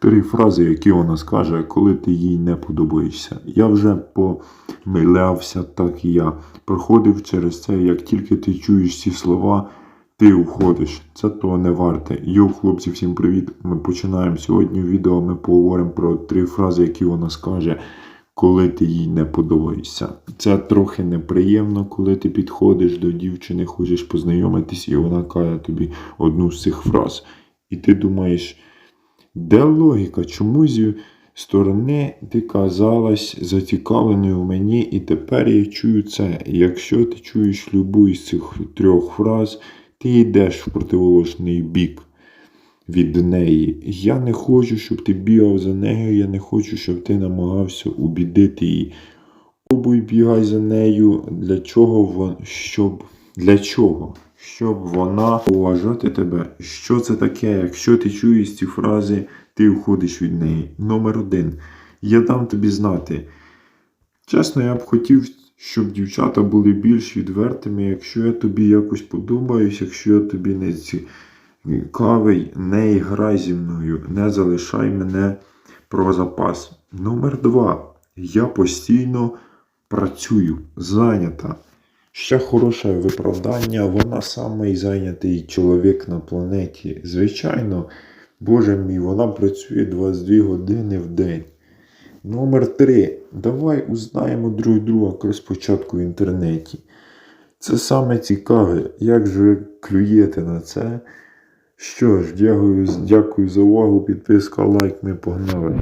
Три фрази, які вона скаже, коли ти їй не подобаєшся. Я вже помилявся, так і я. Проходив через це, як тільки ти чуєш ці слова, ти уходиш. Це того не варте. Йоу, хлопці, всім привіт. Ми починаємо сьогодні відео. Ми поговоримо про три фрази, які вона скаже, коли ти їй не подобаєшся. Це трохи неприємно, коли ти підходиш до дівчини, хочеш познайомитись, і вона каже тобі одну з цих фраз. І ти думаєш, де логіка? Чому зі сторони ти казалась зацікавленою в мені, і тепер я чую це. Якщо ти чуєш любу із цих трьох фраз, ти йдеш в противоположний бік від неї. Я не хочу, щоб ти бігав за нею, я не хочу, щоб ти намагався убідити її. Пробуй бігай за нею. Для чого щоб. Для чого? Щоб вона поважати тебе. Що це таке? Якщо ти чуєш ці фрази, ти уходиш від неї. Номер один. Я дам тобі знати. Чесно, я б хотів, щоб дівчата були більш відвертими. Якщо я тобі якось подобаюсь, якщо я тобі не цікавий, не грай зі мною, не залишай мене про запас. Номер два. Я постійно працюю, зайнята. Ще хороше виправдання, вона самий зайнятий чоловік на планеті. Звичайно, Боже мій, вона працює 22 години в день. Номер 3. Давай узнаємо друг друга спочатку в інтернеті. Це саме цікаве, як же ви клюєте на це. Що ж, дякую, дякую за увагу, підписка, лайк, ми погнали.